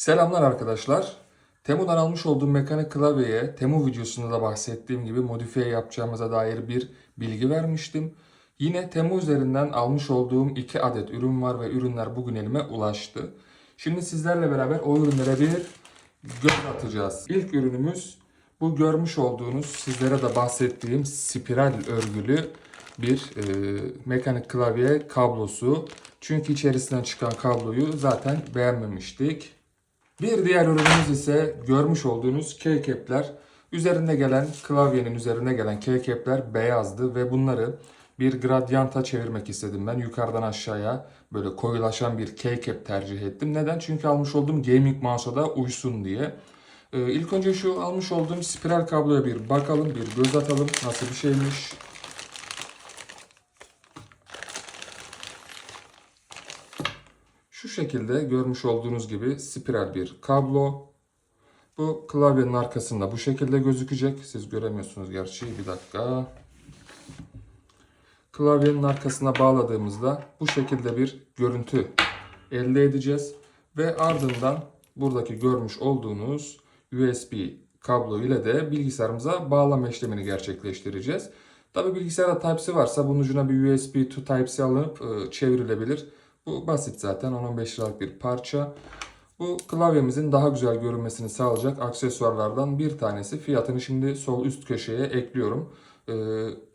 Selamlar arkadaşlar. Temu'dan almış olduğum mekanik klavyeye Temu videosunda da bahsettiğim gibi modifiye yapacağımıza dair bir bilgi vermiştim. Yine Temu üzerinden almış olduğum 2 adet ürün var ve ürünler bugün elime ulaştı. Şimdi sizlerle beraber o ürünlere bir göz atacağız. İlk ürünümüz bu görmüş olduğunuz sizlere de bahsettiğim spiral örgülü bir e, mekanik klavye kablosu. Çünkü içerisinden çıkan kabloyu zaten beğenmemiştik. Bir diğer ürünümüz ise görmüş olduğunuz keycap'ler. Üzerinde gelen klavyenin üzerine gelen keycap'ler beyazdı ve bunları bir gradyanta çevirmek istedim ben. Yukarıdan aşağıya böyle koyulaşan bir keycap tercih ettim. Neden? Çünkü almış olduğum gaming mouse'a da uysun diye. Ee, ilk önce şu almış olduğum spiral kabloya bir bakalım, bir göz atalım. Nasıl bir şeymiş? Şu şekilde görmüş olduğunuz gibi spiral bir kablo. Bu klavyenin arkasında bu şekilde gözükecek. Siz göremiyorsunuz gerçi. Bir dakika. Klavyenin arkasına bağladığımızda bu şekilde bir görüntü elde edeceğiz. Ve ardından buradaki görmüş olduğunuz USB kablo ile de bilgisayarımıza bağlama işlemini gerçekleştireceğiz. Tabi bilgisayarda Type-C varsa bunun ucuna bir USB to Type-C alınıp e, çevrilebilir. Bu basit zaten 10-15 liralık bir parça. Bu klavyemizin daha güzel görünmesini sağlayacak aksesuarlardan bir tanesi. Fiyatını şimdi sol üst köşeye ekliyorum. Ee,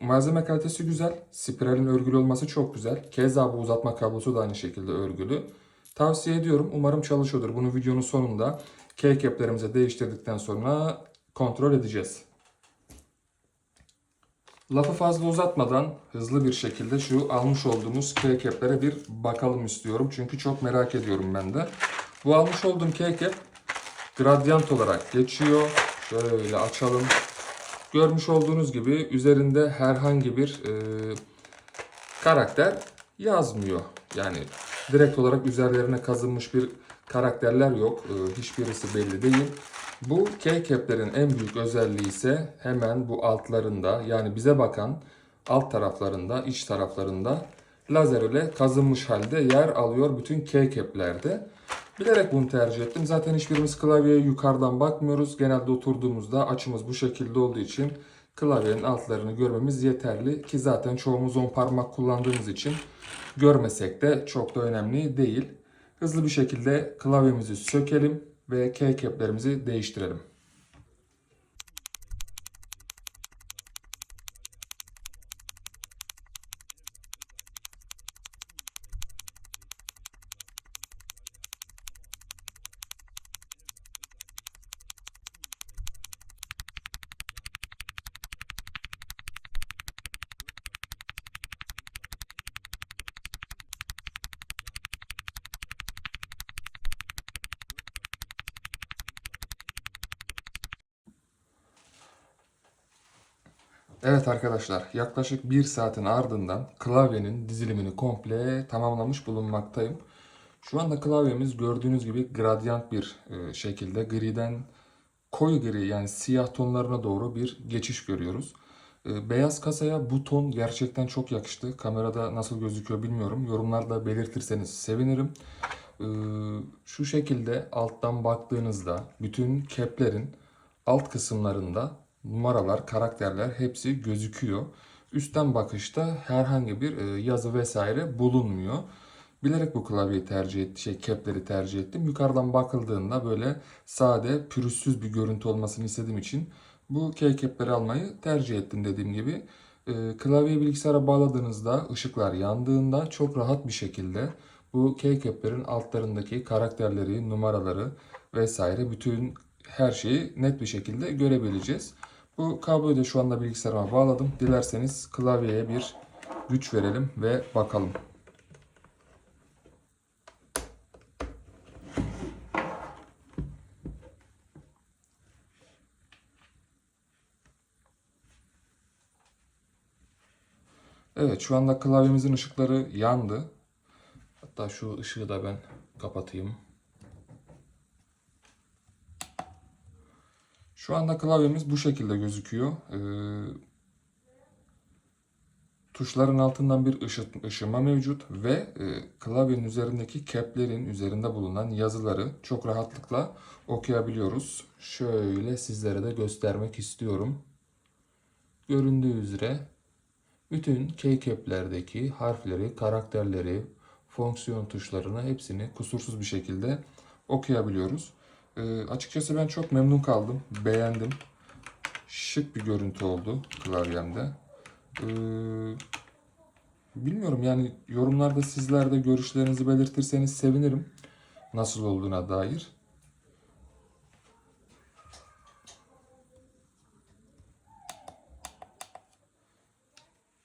malzeme kalitesi güzel. Spiralin örgülü olması çok güzel. Keza bu uzatma kablosu da aynı şekilde örgülü. Tavsiye ediyorum. Umarım çalışıyordur. Bunu videonun sonunda keycap'lerimize değiştirdikten sonra kontrol edeceğiz. Lafı fazla uzatmadan hızlı bir şekilde şu almış olduğumuz keycap'lere bir bakalım istiyorum. Çünkü çok merak ediyorum ben de. Bu almış olduğum keycap gradyant olarak geçiyor. Şöyle açalım. Görmüş olduğunuz gibi üzerinde herhangi bir e, karakter yazmıyor. Yani direkt olarak üzerlerine kazınmış bir karakterler yok. E, hiçbirisi belli değil. Bu keycap'lerin en büyük özelliği ise hemen bu altlarında yani bize bakan alt taraflarında, iç taraflarında lazer ile kazınmış halde yer alıyor bütün keycap'lerde. Bilerek bunu tercih ettim. Zaten hiçbirimiz klavyeye yukarıdan bakmıyoruz. Genelde oturduğumuzda açımız bu şekilde olduğu için klavyenin altlarını görmemiz yeterli. Ki zaten çoğumuz 10 parmak kullandığımız için görmesek de çok da önemli değil. Hızlı bir şekilde klavyemizi sökelim ve keycap'lerimizi değiştirelim. Evet arkadaşlar yaklaşık bir saatin ardından klavyenin dizilimini komple tamamlamış bulunmaktayım. Şu anda klavyemiz gördüğünüz gibi gradyant bir e, şekilde griden koyu gri yani siyah tonlarına doğru bir geçiş görüyoruz. E, Beyaz kasaya bu ton gerçekten çok yakıştı. Kamerada nasıl gözüküyor bilmiyorum. Yorumlarda belirtirseniz sevinirim. E, Şu şekilde alttan baktığınızda bütün keplerin alt kısımlarında numaralar, karakterler hepsi gözüküyor. Üstten bakışta herhangi bir e, yazı vesaire bulunmuyor. Bilerek bu klavyeyi tercih ettim, şey kepleri tercih ettim. Yukarıdan bakıldığında böyle sade, pürüzsüz bir görüntü olmasını istediğim için bu keycap'leri almayı tercih ettim dediğim gibi. E, klavyeyi bilgisayara bağladığınızda ışıklar yandığında çok rahat bir şekilde bu keycap'lerin altlarındaki karakterleri, numaraları vesaire bütün her şeyi net bir şekilde görebileceğiz. Bu kabloyu da şu anda bilgisayarıma bağladım. Dilerseniz klavyeye bir güç verelim ve bakalım. Evet şu anda klavyemizin ışıkları yandı. Hatta şu ışığı da ben kapatayım. Şu anda klavyemiz bu şekilde gözüküyor. Ee, Tuşların altından bir ışıt, ışıma mevcut ve e, klavyenin üzerindeki keplerin üzerinde bulunan yazıları çok rahatlıkla okuyabiliyoruz. Şöyle sizlere de göstermek istiyorum. Göründüğü üzere bütün keycaplerdeki harfleri, karakterleri, fonksiyon tuşlarını hepsini kusursuz bir şekilde okuyabiliyoruz. Ee, açıkçası ben çok memnun kaldım. Beğendim. Şık bir görüntü oldu klavyemde. Ee, bilmiyorum yani yorumlarda sizler de görüşlerinizi belirtirseniz sevinirim. Nasıl olduğuna dair.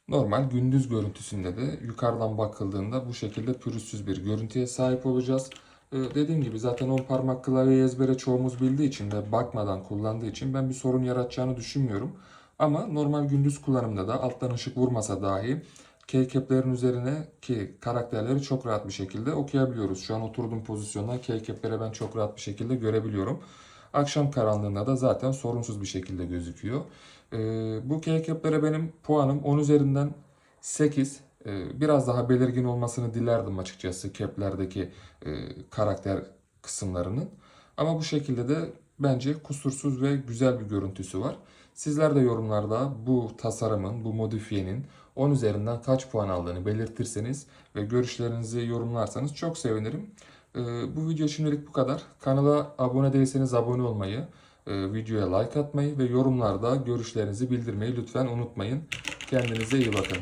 Normal gündüz görüntüsünde de yukarıdan bakıldığında bu şekilde pürüzsüz bir görüntüye sahip olacağız. Ee, dediğim gibi zaten 10 parmak klavyeyi ezbere çoğumuz bildiği için ve bakmadan kullandığı için ben bir sorun yaratacağını düşünmüyorum. Ama normal gündüz kullanımda da alttan ışık vurmasa dahi keycap'lerin üzerine ki karakterleri çok rahat bir şekilde okuyabiliyoruz. Şu an oturduğum pozisyondan keycap'lere ben çok rahat bir şekilde görebiliyorum. Akşam karanlığında da zaten sorunsuz bir şekilde gözüküyor. Ee, bu keycaplere benim puanım 10 üzerinden 8. Ee, biraz daha belirgin olmasını dilerdim açıkçası caplerdeki e, karakter kısımlarının. Ama bu şekilde de bence kusursuz ve güzel bir görüntüsü var. Sizler de yorumlarda bu tasarımın, bu modifiyenin 10 üzerinden kaç puan aldığını belirtirseniz ve görüşlerinizi yorumlarsanız çok sevinirim. Ee, bu video şimdilik bu kadar. Kanala abone değilseniz abone olmayı, e, videoya like atmayı ve yorumlarda görüşlerinizi bildirmeyi lütfen unutmayın. Kendinize iyi bakın.